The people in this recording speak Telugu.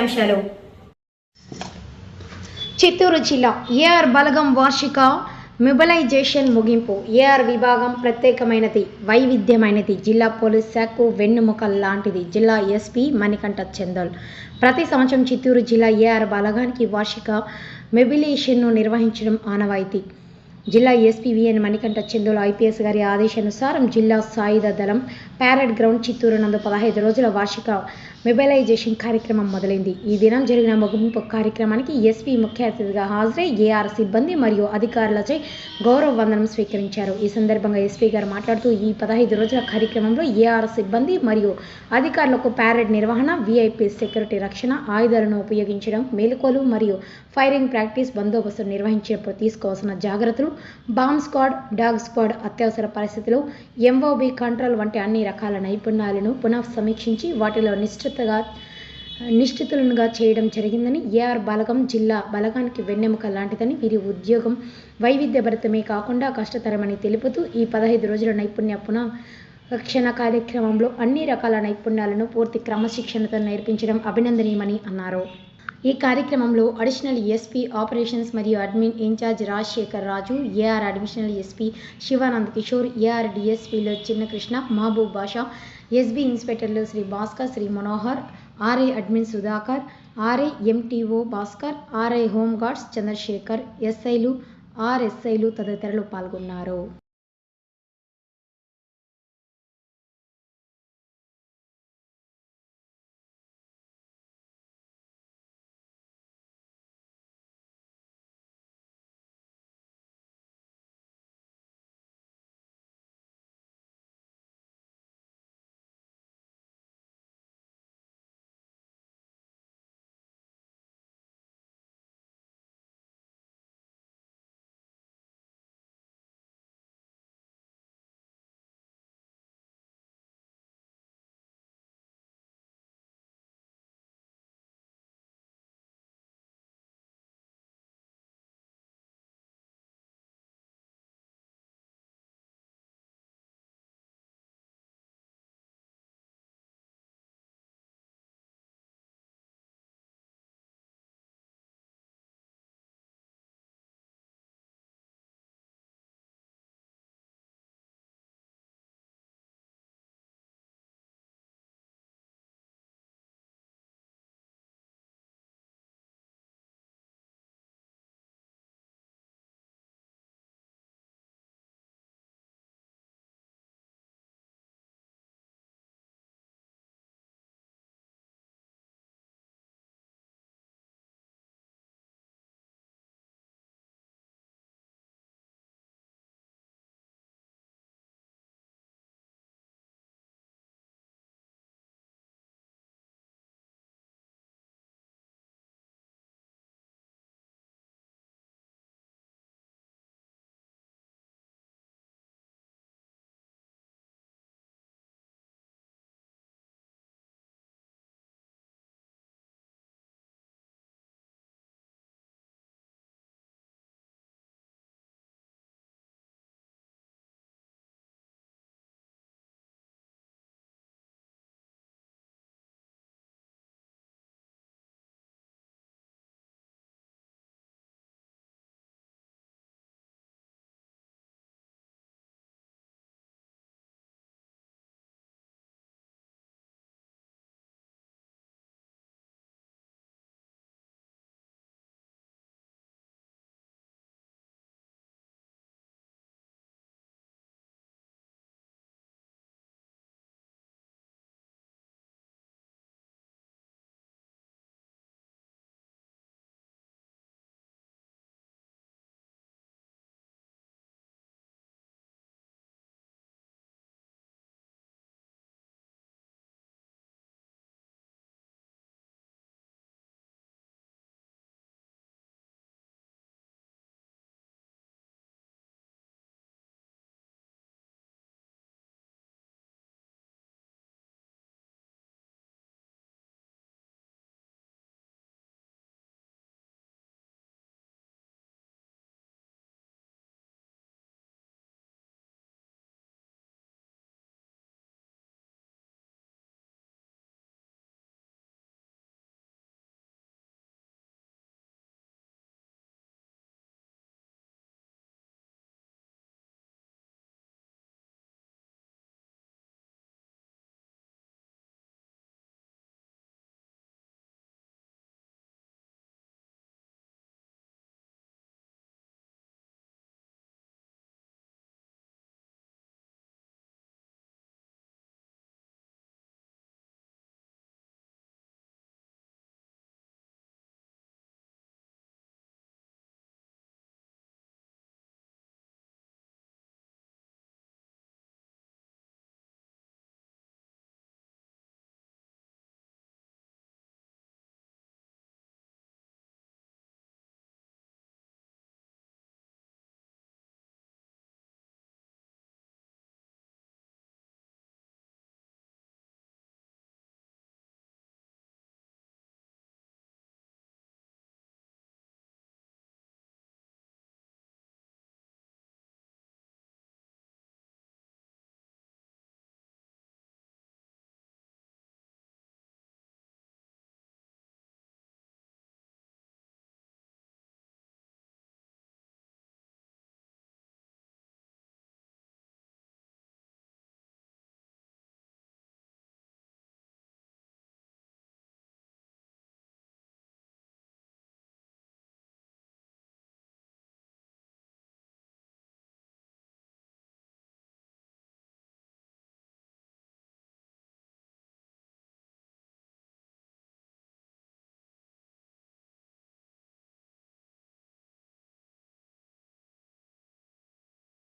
ముఖ్యాంశాలు చిత్తూరు జిల్లా ఏఆర్ బలగం వార్షిక మొబిలైజేషన్ ముగింపు. ఏఆర్ విభాగం ప్రత్యేకమైనది వైవిధ్యమైనది. జిల్లా పోలీస్ శాఖకు వెన్నుముక లాంటిది. జిల్లా ఎస్పీ మణికంఠ చందల్. ప్రతి సంవత్సరం చిత్తూరు జిల్లా ఏఆర్ బలగానికి వార్షిక మెబిలేషన్ను నిర్వహించడం ఆనవాయితీ. జిల్లా SP VN Manikanta Chandula IPS గారి ఆదేశానుసారం జిల్లా సాయుధ దళం ప్యారెడ్ గ్రౌండ్ చిత్తూరు నందు పదహైదు రోజుల వార్షిక మొబైలైజేషన్ కార్యక్రమం మొదలైంది. ఈ దినం జరిగిన ముగింపు కార్యక్రమానికి ఎస్పీ ముఖ్య అతిథిగా హాజరై ఏఆర్ సిబ్బంది మరియు అధికారులచే గౌరవ వందనం స్వీకరించారు. ఈ సందర్భంగా ఎస్పీ గారు మాట్లాడుతూ ఈ పదహైదు రోజుల కార్యక్రమంలో ఏఆర్ సిబ్బంది మరియు అధికారులకు ప్యారెడ్ నిర్వహణ విఐపి సెక్యూరిటీ రక్షణ ఆయుధాలను ఉపయోగించడం మేలుకోలు మరియు ఫైరింగ్ ప్రాక్టీస్ బందోబస్తు నిర్వహించేప్పుడు తీసుకోవాల్సిన జాగ్రత్తలు బాంబ్ స్క్వాడ్ డాగ్ స్క్వాడ్ అత్యవసర పరిస్థితులు ఎంఓబి కంట్రోల్ వంటి అన్ని రకాల నైపుణ్యాలను పునః సమీక్షించి వాటిలో నిశ్చితగా నిశ్చితులనుగా చేయడం జరిగిందని ఏఆర్ బలగం జిల్లా బలగానికి వెన్నెముక లాంటిదని వీరి ఉద్యోగం వైవిధ్యభరితమే కాకుండా కష్టతరమని తెలుపుతూ ఈ పదహైదు రోజుల నైపుణ్య పునః రక్షణ కార్యక్రమంలో అన్ని రకాల నైపుణ్యాలను పూర్తి క్రమశిక్షణతో నేర్పించడం అభినందనీయమని అన్నారు. ఈ కార్యక్రమంలో అడిషనల్ ఎస్పీ ఆపరేషన్స్ మరియు admin incharge Rajasekhar Raju AR additional SP Shivanand Kishore AR డిఎస్పీలో Chinnakrishna Mahaboob Basha SB ఇన్స్పెక్టర్లు Shri Bhaskar Shri Manohar RI admin Sudhakar RI MTO Bhaskar RI home guards Chandrashekar ఎస్ఐలు ఆర్ఎస్ఐలు తదితరులు పాల్గొన్నారు.